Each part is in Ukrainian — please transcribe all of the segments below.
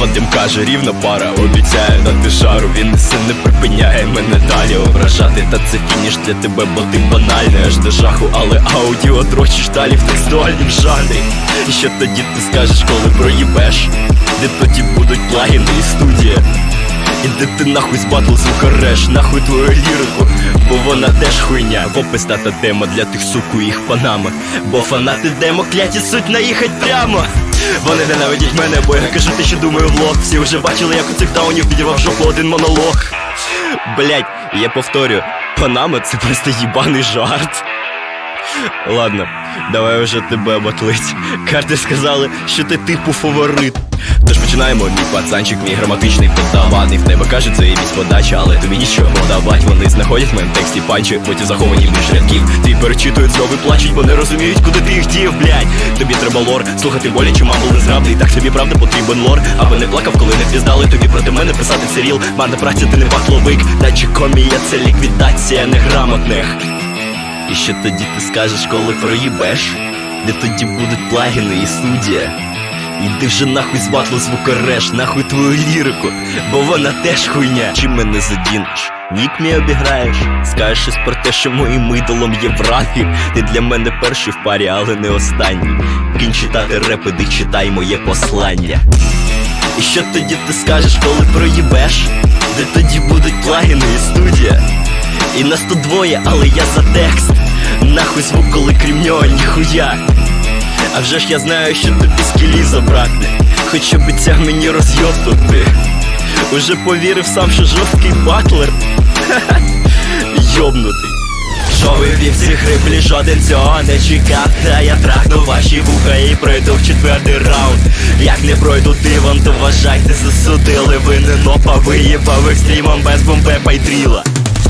Вадим каже, рівна пара, обіцяє дати жару. Він несе не припиняє мене далі ображати. Та це фініш для тебе, бо ти банальний аж до жаху, але аудіо дрочиш далі в текстуальнім жанрі. І що тоді ти скажеш, коли проїбеш? Де тоді будуть плагіни і студія? Іди ти нахуй з батл звукореш, нахуй твою лірику, бо вона теж хуйня. В опис та демо для тих суку їх панами. Бо фанати демо кляті суть наїхать прямо. Вони ненавидять мене, бо я кажу те, що думаю в лоб. Всі вже бачили, як у цих таунів підірвав жопу один монолог. Блять, я повторю, панама це просто їбаний жарт. Ладно, давай вже тебе батлить. Карти сказали, що ти типу фаворит. Тож починаємо, мій пацанчик, мій граматичний подаваний. В тебе кажуть, це якісь подача, але тобі нічого давать Вони знаходять в моєму тексті панчі, потім заховані між рядків Ті перечитують знову плачуть, бо не розуміють, куди ти їх дів, блядь. Тобі треба лор, слухати боляче, мамбл незграбний. Так тобі правда потрібен лор, аби не плакав, коли не піздали. Тобі проти мене писати серіл, марна праця, ти не батловик Наче комія, це ліквідація неграмотних і що тоді ти скажеш, коли проїбеш? Де тоді будуть плагіни і студія? Іди вже нахуй з батлу звукореш, нахуй твою лірику, бо вона теж хуйня. Чим мене задінеш? Нік мій обіграєш, скажеш щось про те, що моїм ідолом є враги. Ти для мене перший в парі, але не останній. Кінь читати реп, іди читай моє послання. І що тоді ти скажеш, коли проїбеш? Де тоді будуть плагіни? І нас тут двоє, але я за текст. Нахуй звук, коли крім нього ніхуя. А вже ж я знаю, що тобі скілі забракне. Хоч обіцяв мені розйобнути. Уже повірив сам, що жорсткий батлер. Йобнутий. Що ви вівці хриплі, жоден цього не чекав Та я трахну ваші вуха і пройду в четвертий раунд Як не пройду дивом, то вважайте, засудили ви не нопа виїбав екстрімом без бомбепа й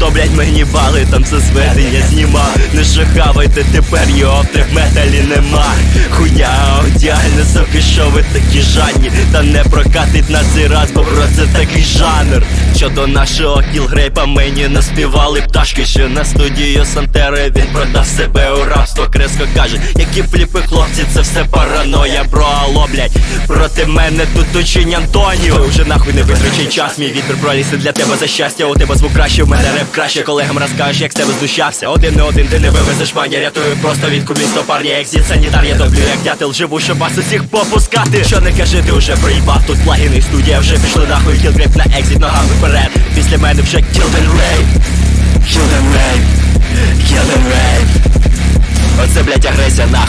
Хто, блять, мені бали, там це зведення знімав Не шахавайте, тепер його в трехметалі нема. Хуя одягне, соки, що ви такі жадні? Та не прокатить на цей раз, бо про це такий жанр. Щодо нашого кілгрейпа мені наспівали пташки що на студію Сантери. Він продав себе у рабство Креско каже, які фліпи хлопці, це все параноя Бро, алло, блять, проти мене тут учень Антоніо Ви вже нахуй не витрачай час, мій відбір проліси для тебе за щастя. У тебе звук краще, в мене реп краще. Колегам розкажеш, як з тебе здущався. Один на один ти не вивезеш маня, рятую просто від кубісто парня Екзіт санітар, я топлю як дятел Живу, щоб вас усіх попускати. Що не кажи, ти вже проїбав. Тут плагіни студія вже пішли нахуй Кілгрейп на екзіт, ногами вперед. Після мене вже kill them rape. Kill блять, агресія нахуй